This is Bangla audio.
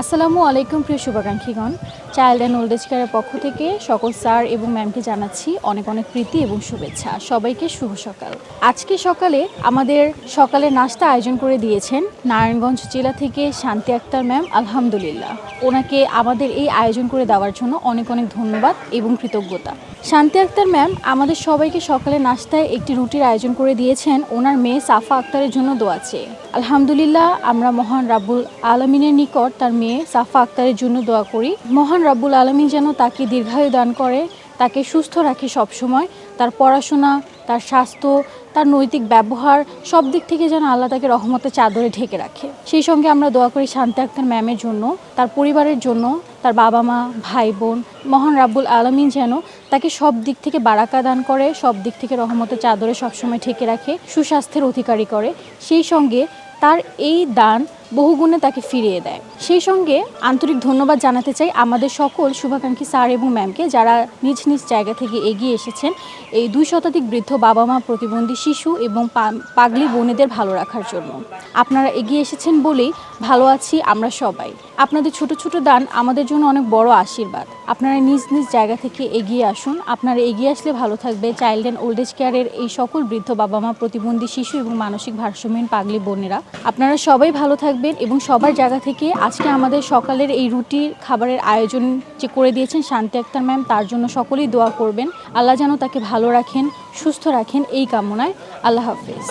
আসসালামু আলাইকুম প্রিয় শুভাকাঙ্ক্ষীগণ। চাইল্ড অ্যান্ড ওল্ড এজ কেয়ারের পক্ষ থেকে সকল স্যার এবং ম্যামকে জানাচ্ছি অনেক অনেক প্রীতি এবং শুভেচ্ছা। সবাইকে শুভ সকাল। আজকে সকালে আমাদের সকালে নাস্তা আয়োজন করে দিয়েছেন নারায়ণগঞ্জ জেলা থেকে শান্তি আক্তার ম্যাম, আলহামদুলিল্লাহ। ওনাকে আমাদের এই আয়োজন করে দেওয়ার জন্য অনেক অনেক ধন্যবাদ এবং কৃতজ্ঞতা। শান্তি আক্তার ম্যাম, আমাদের সবাইকে সকালে নাস্তায় একটি রুটির আয়োজন করে দিয়েছেন। ওনার মেয়ে সাফা আক্তারের জন্য দোয়া আলহামদুলিল্লাহ, আমরা মহান রাব্বুল আলমিনের নিকট তার মেয়ে সাফা আক্তারের জন্য দোয়া করি। মহান রাব্বুল আলমিন যেন তাকে দীর্ঘায়ু দান করে, তাকে সুস্থ রাখে সবসময়। তার পড়াশোনা, তার স্বাস্থ্য, তার নৈতিক ব্যবহার সব দিক থেকে যেন আল্লাহ তাকে রহমতের চাদরে ঢেকে রাখে। সেই সঙ্গে আমরা দোয়া করি শান্তি আক্তার ম্যামের জন্য, তার পরিবারের জন্য, তার বাবা মা, ভাই বোন, মহান রাব্বুল আলমিন যেন তাকে সব দিক থেকে বারাকা দান করে, সব দিক থেকে রহমতের চাদরে সবসময় ঢেকে রাখে, সুস্বাস্থ্যের অধিকারী করে। সেই সঙ্গে তার এই দান বহুগুণে তাকে ফিরিয়ে দেয়। সেই সঙ্গে আন্তরিক ধন্যবাদ জানাতে চাই আমাদের সকল শুভাকাঙ্ক্ষী স্যার এবং ম্যামকে যারা নিজ নিজ জায়গা থেকে এগিয়ে এসেছেন। এই দুই শতাধিক বৃদ্ধ বাবা মা প্রতিবন্ধী শিশু এবং পাগলি বোনেদের ভালো রাখার জন্য। আপনারা এগিয়ে এসেছেন বলেই ভালো আছি আমরা সবাই। আপনাদের ছোট ছোট দান আমাদের জন্য অনেক বড় আশীর্বাদ। আপনারা নিজ নিজ জায়গা থেকে এগিয়ে আসুন। আপনারা এগিয়ে আসলে ভালো থাকবে। চাইল্ড অ্যান্ড ওল্ড এজ কেয়ারের এই সকল বৃদ্ধ বাবা মা প্রতিবন্ধী শিশু এবং মানসিক ভারসাম্যহীন পাগলি বোনেরা। আপনারা সবাই ভালো থাকবেন এবং সবার জায়গা থেকে আজকে আমাদের সকালের এই রুটির খাবারের আয়োজন যে করে দিয়েছেন শান্তি আক্তার ম্যাম, তার জন্য সকলেই দোয়া করবেন। আল্লাহ যেন তাকে ভালো রাখেন, সুস্থ রাখেন এই কামনায়। আল্লাহ হাফেজ।